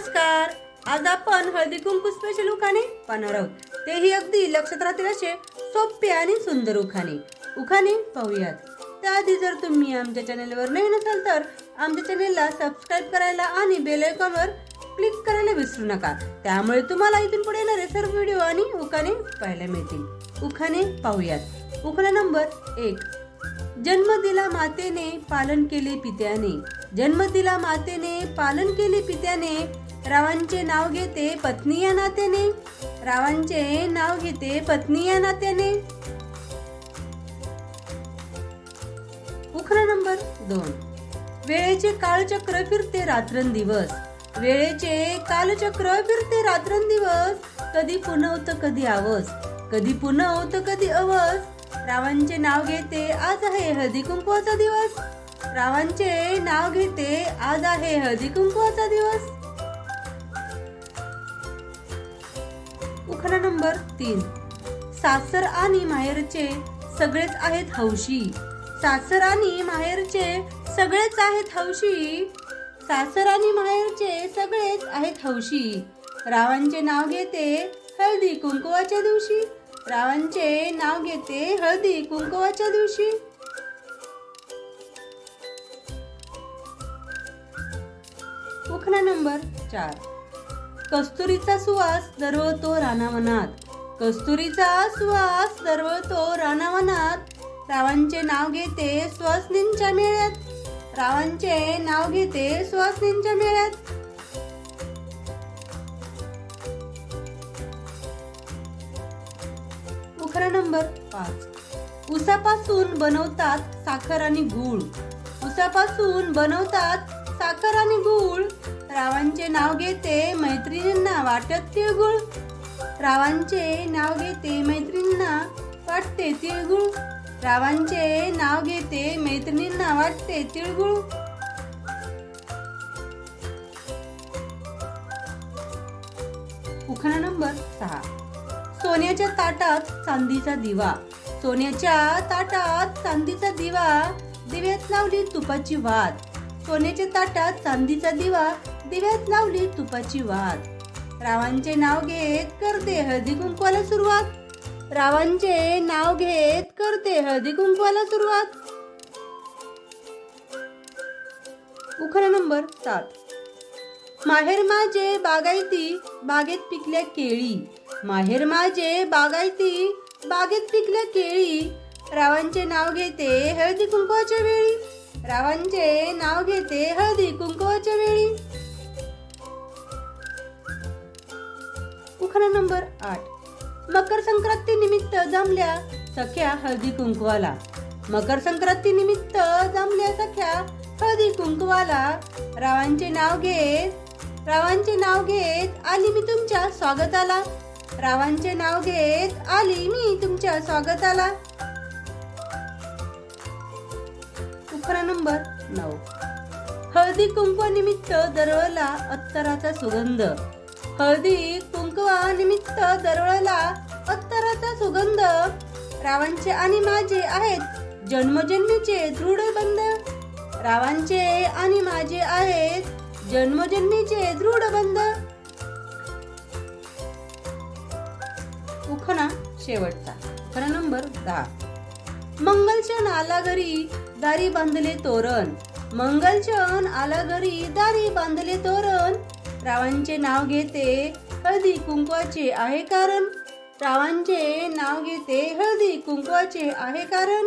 नमस्कार. आज आपण हळदी कुंकू स्पेशल उखाणे पाहणार आहोत. तेही अगदी लक्षात राहतील असे सोपे आणि सुंदर उखाणे. उखाणे पाहूयात. त्याआधी जर तुम्ही आमच्या चॅनेलवर नवीन असाल तर आमच्या चॅनेलला सबस्क्राईब करायला आणि बेल आयकॉनवर क्लिक करायला विसरू नका. त्यामुळे तुम्हाला इथून पुढे येणारे सर्व व्हिडिओ आणि उखाणे पाहायला मिळतील. उखाणे पाहूयात. उखाणा नंबर एक. जन्म दिला मातेने पालन केले पित्याने. जन्म दिला मातेने पालन केले पित्याने. रावांचे नाव घेते पत्नी या नात्याने. रावांचे नाव घेते पत्नी या नात्याने. उखरा नंबर दोन. वेळेचे कालचक्र फिरते रात्रंदिवस. वेळेचे कालचक्र फिरते रात्रंदिवस. कधी पुनवत कधी आवस. कधी पुनवत कधी अवस. रावांचे नाव घेते आज आहे हळदी कुंकवाचा दिवस. रावांचे नाव घेते आज आहे हळदी कुंकवाचा दिवस. उखाणा नंबर तीन. सासर आणि माहेरचे सगळेच आहेत हौशी. सासर आणि माहेरचे सगळेच आहेत हौशी. सासर आणि माहेरचे सगळेच आहेत हौशी. रावांचे नाव घेते हळदी कुंकवाच्या दिवशी. रावणचे नाव घेते हळदी कुंकवाच्या दिवशी. उखणा नंबर चार. कस्तुरीचा सुवास दरवळतो रानावनात. कस्तुरीचा सुवास दरवळतो रानावनात. रावांचे नाव घेते स्वस्नींच्या मेळ्यात. रावांचे नाव घेते सुवासनींच्या मेळ्यात. उखाणा नंबर पाच. उसापासून बनवतात साखर आणि गूळ. उसापासून बनवतात साखर आणि गूळ. रावांचे नाव घेते मैत्रिणींना वाटत तिळगुळ. रावांचे नाव घेते मैत्रिणींना वाटते तिळगुळ. रावांचे नाव घेते मैत्रिणींना वाटते तिळगुळ. उखाणा नंबर सहा. सोन्याच्या ताटात चांदीचा दिवा. सोन्याच्या ताटात चांदीचा दिवा दिव्यात लावली तुपाची वात. सोन्याच्या ताटात चांदीचा दिवा दिव्यात लावली तुपाची वात. रावांचे नाव घेत करते हळदी कुंकवाला सुरुवात. रावांचे नाव घेत करते हळदी कुंकवाला सुरुवात. उखाणा नंबर सात. माहेर माझे बागायती बागेत पिकल्या केळी. माहेर माझे बागायती बागेत पिकल्या केळी. रावांचे नाव घेते हळदी कुंकवाच्या वेळी. रावांचे नाव घेते हळदी कुंकवाच्या वेळी. उखाणा नंबर आठ. मकर संक्रांती निमित्त जमल्या सख्या हळदी कुंकवाला. मकर संक्रांती निमित्त जमल्या सख्या हळदी कुंकवाला. रावांचे नाव घेत रावांचे नाव घेत आली मी तुमच्या स्वागताला. रावांचे नाव घेत आली मी तुमच्या स्वागताला. उखाणा नंबर नऊ. हळदी कुंकवा निमित्त दरवळला अत्तराचा सुगंध. हळदी कुंकवा निमित्त दरवळला अत्तराचा सुगंध. रावांचे आणि माझे आहेत जन्मजन्मीचे दृढ बंध. रावांचे आणि माझे आहेत जन्मजन्मीचे दृढ बंध. उखाणा शेवटचा. खरा नंबर दहा. मंगलक्षण आला घरी दारी बांधले तोरण. मंगलक्षण आला घरी दारी बांधले तोरण. रावांचे नाव घेते हळदी कुंकवाचे आहे कारण. रावांचे नाव घेते हळदी कुंकवाचे आहे कारण.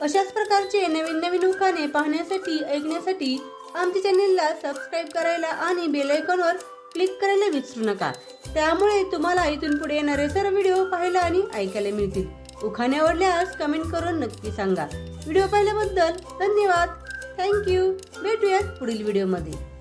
अशाच प्रकारचे नवीन नवीन उखाणे पाहण्यासाठी ऐकण्यासाठी आमच्या चॅनेलला सबस्क्राईब करायला आणि बेल आयकॉनवर क्लिक करायला विसरू नका. त्यामुळे तुम्हाला इथून पुढे येणारे सर्व व्हिडिओ पाहायला आणि ऐकायला मिळतील. उखाणे आवडल्यास कमेंट करून नक्की सांगा. व्हिडिओ पाहिल्याबद्दल धन्यवाद. थँक्यू भेटूयात पुढील व्हिडिओमध्ये.